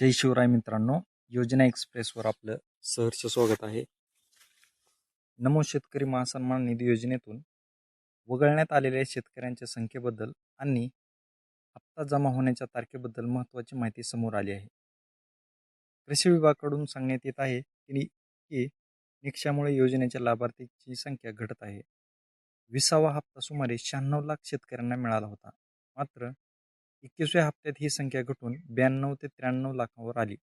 जय शिवराय मित्रांनो योजना एक्सप्रेसवर आपलं सहर्ष स्वागत आहे. नमो शेतकरी महासन्मान निधी योजनेतून वगळण्यात आलेल्या शेतकऱ्यांच्या संख्येबद्दल आणि हप्ता जमा होण्याच्या तारखेबद्दल महत्त्वाची माहिती समोर आली आहे. कृषी विभागाकडून सांगण्यात येत आहे की निकषामुळे योजनेच्या लाभार्थीची संख्या घटत आहे. विसावा हप्ता सुमारे शहाण्णव लाख शेतकऱ्यांना मिळाला होता. मात्र एकवीसव्या हप्त्यात ही संख्या घटून ब्याण्णव ते त्र्याण्णव लाखांवर आली.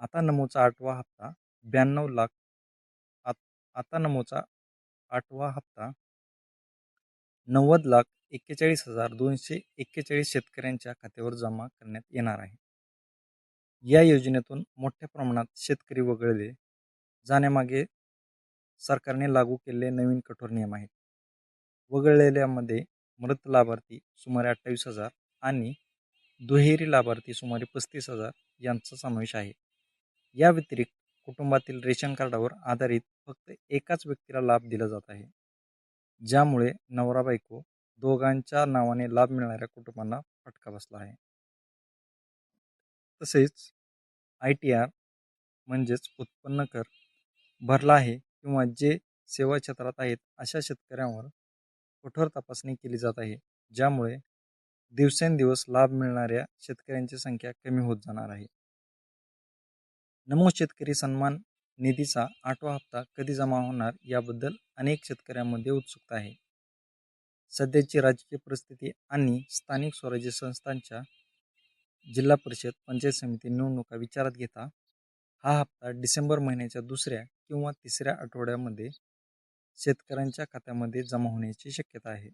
आता नमोचा आठवा हप्ता ब्याण्णव लाख आत आता नमोचा आठवा हप्ता नव्वद लाख एक्केचाळीस हजार दोनशे एक्केचाळीस शेतकऱ्यांच्या खात्यावर जमा करण्यात येणार आहे. या योजनेतून मोठ्या प्रमाणात शेतकरी वगळले जाण्यामागे सरकारने लागू केलेले नवीन कठोर नियम आहेत. वगळलेल्यामध्ये मृत लाभार्थी सुमारे अठ्ठावीस हजार आणि दुहेरी लाभार्थी सुमारे पस्तीस हजार यांचा समावेश आहे. या व्यतिरिक्त कुटुंबातील रेशन कार्डावर आधारित फक्त एकाच व्यक्तीला लाभ दिला जात आहे. ज्यामुळे नवरा बायको दोघांच्या नावाने लाभ मिळणाऱ्या कुटुंबांना फटका बसला आहे. तसेच आय टी आर म्हणजेच उत्पन्न कर भरला आहे किंवा जे सेवा क्षेत्रात आहेत अशा शेतकऱ्यांवर कठोर तपासणी केली जात आहे. ज्यामुळे दिवसेंदिवस लाभ मिळणाऱ्या शेतकऱ्यांची संख्या कमी होत जाणार आहे. नमो शेतकरी सन्मान निधीचा आठवा हप्ता कधी जमा होणार याबद्दल अनेक शेतकऱ्यांमध्ये उत्सुकता आहे. सध्याची राजकीय परिस्थिती आणि स्थानिक स्वराज्य संस्थांच्या जिल्हा परिषद पंचायत समिती निवडणुका विचारात घेता हा हप्ता डिसेंबर महिन्याच्या दुसऱ्या किंवा तिसऱ्या आठवड्यामध्ये शेतकऱ्यांच्या खात्यामध्ये जमा होण्याची शक्यता आहे.